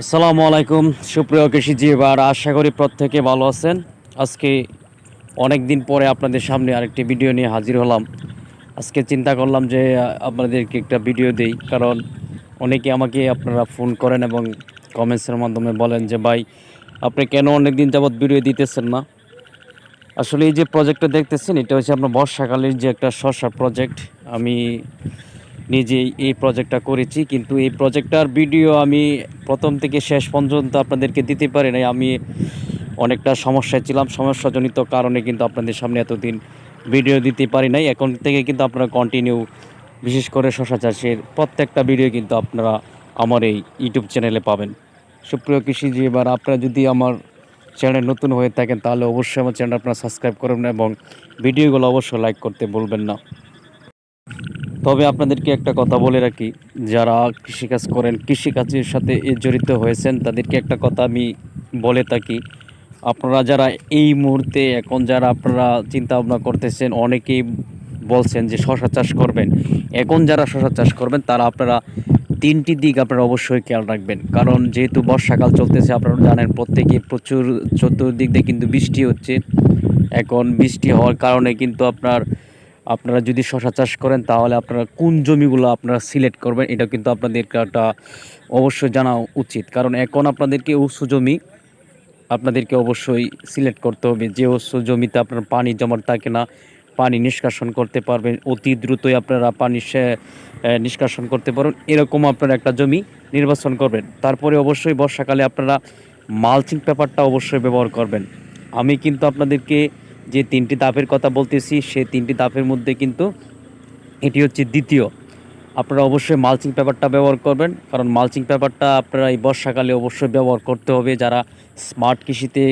আসসালামু আলাইকুম, সুপ্রিয় কৃষিজীবী এবার আশা করি প্রত্যেকে ভালো আছেন। আজকে অনেক দিন পরে আপনাদের সামনে আরেকটি ভিডিও নিয়ে হাজির হলাম। আজকে চিন্তা করলাম যে, আপনাদেরকে একটা ভিডিও দেই, কারণ অনেকে আমাকে আপনারা ফোন করেন এবং কমেন্টসের মাধ্যমে বলেন যে, ভাই, আপনি কেন অনেক দিন যাবৎ ভিডিও দিতেছেন না? আসলে এই যে প্রজেক্টটা দেখতেছেন, এটা হচ্ছে আপনার বর্ষাকালের যে একটা শসা প্রজেক্ট আমি নিজেই এই প্রজেক্টটা করেছি, কিন্তু এই প্রজেক্টটার ভিডিও আমি প্রথম থেকে শেষ পর্যন্ত আপনাদেরকে দিতে পারি নাই। আমি অনেকটা সমস্যায় ছিলাম, সমস্যাজনিত কারণে কিন্তু আপনাদের সামনে এতদিন ভিডিও দিতে পারি নাই। এখন থেকে কিন্তু আপনারা কন্টিনিউ বিশেষ করে শশা চাষের প্রত্যেকটা ভিডিও কিন্তু আপনারা আমার এই ইউটিউব চ্যানেলে পাবেন। সুপ্রিয় কৃষিজী এবার আপনারা যদি আমার চ্যানেল নতুন হয়ে থাকেন, তাহলে অবশ্যই আমার চ্যানেল আপনারা সাবস্ক্রাইব করবেন এবং ভিডিওগুলো অবশ্যই লাইক করতে বলবেন না। তবে আপনাদেরকে একটা কথা বলে রাখি, যারা কৃষিকাজ করেন, কৃষিকাজের সাথে জড়িত হয়েছেন, তাদেরকে একটা কথা আমি বলে থাকি। আপনারা যারা এই মুহূর্তে এখন যারা আপনারা চিন্তা ভাবনা করতেছেন, অনেকেই বলছেন যে শশা চাষ করবেন। এখন যারা শশা চাষ করবেন, তারা আপনারা তিনটি দিক আপনারা অবশ্যই খেয়াল রাখবেন। কারণ যেহেতু বর্ষাকাল চলতেছে, আপনারা জানেন প্রত্যেকে প্রচুর চতুর্দিক দিয়ে কিন্তু বৃষ্টি হচ্ছে। এখন বৃষ্টি হওয়ার কারণে কিন্তু আপনার আপনারা যদি শশা চাষ করেন, তাহলে আপনারা কোন জমিগুলো আপনারা সিলেক্ট করবেন এটা কিন্তু আপনাদেরকে একটা অবশ্যই জানা উচিত। কারণ এখন আপনাদেরকে উঁচু জমি, আপনাদেরকে অবশ্যই সিলেক্ট করতে হবে। যে উঁচু জমিতে আপনার পানি জমাট থাকে না পানি নিষ্কাশন করতে পারবেন, অতি দ্রুতই আপনারা পানি নিষ্কাশন করতে পারবেন। এরকম আপনারা একটা জমি নির্বাচন করবেন। তারপরে অবশ্যই বর্ষাকালে আপনারা মালচিং পেপারটা অবশ্যই ব্যবহার করবেন। আমি কিন্তু আপনাদেরকে যে তিনটি ধাপের কথা বলতেছি সেই তিনটি ধাপের মধ্যে কিন্তু এটি হচ্ছে দ্বিতীয়। আপনারা অবশ্যই মালচিং পেপারটা ব্যবহার করবেন, কারণ মালচিং পেপারটা আপনারা এই বর্ষাকালে অবশ্যই ব্যবহার করতে হবে। যারা স্মার্ট কৃষিতে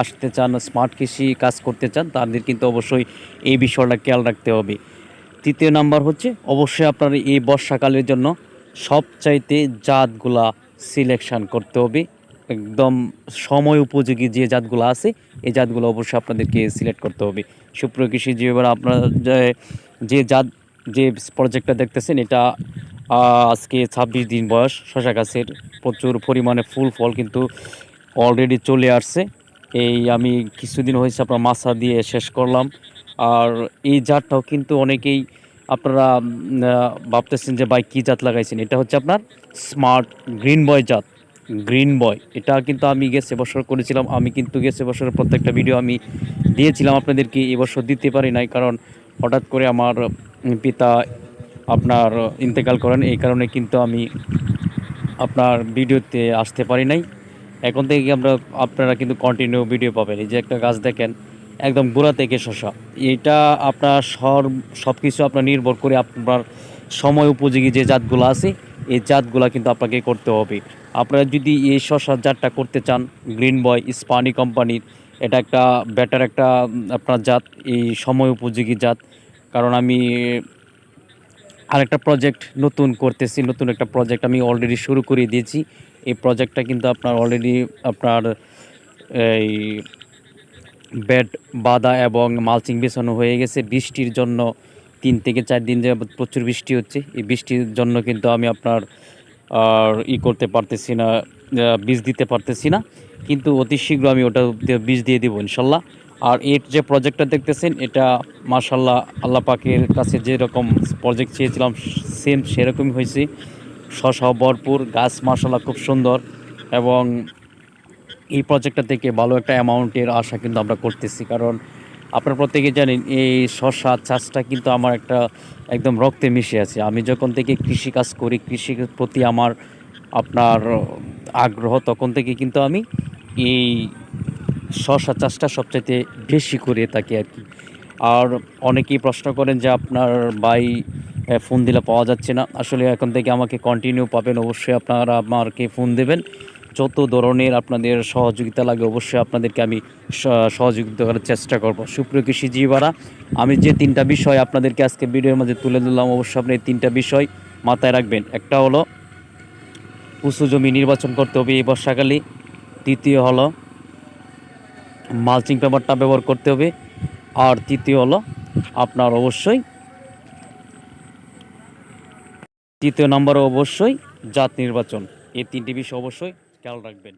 আসতে চান স্মার্ট কৃষি কাজ করতে চান, তাদের কিন্তু অবশ্যই এই বিষয়টা খেয়াল রাখতে হবে। তৃতীয় নাম্বার হচ্ছে, অবশ্যই আপনার এই বর্ষাকালের জন্য সবচাইতে জাতগুলা সিলেকশন করতে হবে। একদম সময় উপযোগী যে জাতগুলো আছে, এই জাতগুলো অবশ্যই আপনাদেরকে সিলেক্ট করতে হবে। সুপ্রিয় কৃষি যে এবার আপনারা যে- যে জাত, যে প্রজেক্টটা দেখতেছেন, এটা আজকে ছাব্বিশ দিন বয়স, শশা গাছের প্রচুর পরিমাণে ফুল, ফল কিন্তু অলরেডি চলে আসছে। এই আমি কিছুদিন হয়েছে আপনার মাছা দিয়ে শেষ করলাম। আর এই জাতটাও কিন্তু অনেকেই আপনারা ভাবতেছেন যে ভাই কী জাত লাগাইছেন? এটা হচ্ছে আপনার স্মার্ট গ্রিন বয় জাত। গ্রিন বয় এটা কিন্তু আমি গেছে বছর করেছিলাম। আমি কিন্তু গেছে বছরের প্রত্যেকটা ভিডিও আমি দিয়েছিলাম আপনাদেরকে। এবছর দিতে পারি নাই কারণ হঠাৎ করে আমার পিতা আপনার ইন্তেকাল করেন। এই কারণে কিন্তু আমি আপনার ভিডিওতে আসতে পারি নাই। এখন থেকে আমরা আপনারা কিন্তু কন্টিনিউ ভিডিও পাবেন। এই যে একটা গাছ দেখেন, একদম গোড়া থেকে শশা এটা আপনার সর সব কিছু আপনার নির্ভর করে আপনার সময় উপযোগী যে জাতগুলো আছে, এই জাতগুলো কিন্তু আপনাকে করতে হবে। আপনারা যদি এই শশার জাতটা করতে চান গ্রিন বয় স্পানি কোম্পানির এটা একটা বেটার একটা আপনার জাত, এই সময় উপযোগী জাত। কারণ আমি আরেকটা প্রজেক্ট নতুন করতেছি, নতুন একটা প্রজেক্ট আমি অলরেডি শুরু করে দিয়েছি। এই প্রজেক্টটা কিন্তু আপনার অলরেডি আপনার, এই বেড বাঁধা এবং মালচিং বেছানো হয়ে গেছে। বৃষ্টির জন্য তিন থেকে চার দিন যাবত প্রচুর বৃষ্টি হচ্ছে। এই বৃষ্টির জন্য কিন্তু আমি আপনার আর ই করতে পারতেছি না বীজ দিতে পারতেছি না। কিন্তু অতি শীঘ্র আমি ওটা বীজ দিয়ে দেবো ইনশাল্লাহ। আর এর যে প্রজেক্টটা দেখতেছেন, এটা মার্শাল্লাহ আল্লাহ পাকের কাছে যেরকম প্রজেক্ট চেয়েছিলাম সেম সেরকমই হয়েছে। শশা ভরপুর, গাছ মার্শাল্লাহ খুব সুন্দর এবং এই প্রজেক্টটা থেকে ভালো একটা অ্যামাউন্টের আশা কিন্তু আমরা করতেছি। কারণ আপনারা প্রত্যেকে জানেন, এই শশা চাষটা কিন্তু আমার একটা একদম রক্তে মিশে আছে। আমি যখন থেকে কৃষিকাজ করি, কৃষির প্রতি আমার আপনার আগ্রহ, তখন থেকে কিন্তু আমি এই শশা চাষটা সবচাইতে বেশি করে থাকি আর কি। আর অনেকেই প্রশ্ন করেন যে, আপনার বাই ফোন দিলে পাওয়া যাচ্ছে না। আসলে এখন থেকে আমাকে কন্টিনিউ পাবেন। অবশ্যই আপনারা আমাকে ফোন দেবেন। যত ধরনের আপনাদের সহযোগিতা লাগে অবশ্যই আপনাদেরকে আমি সহযোগিতা করার চেষ্টা করব। সুপ্রিয় কৃষিজীবীরা, আমি যে তিনটা বিষয় আপনাদেরকে আজকে ভিডিওর মধ্যে তুলে দিলাম অবশ্যই আপনি এই তিনটা বিষয় মাথায় রাখবেন। একটা হলো, উঁচু জমি নির্বাচন করতে হবে এই বর্ষাকালে। তৃতীয় হলো, মালচিং পেপারটা ব্যবহার করতে হবে। আর তৃতীয় হলো, আপনার অবশ্যই তৃতীয় নম্বরে অবশ্যই জাত নির্বাচন। এই তিনটি বিষয় অবশ্যই খেয়াল রাখবেন।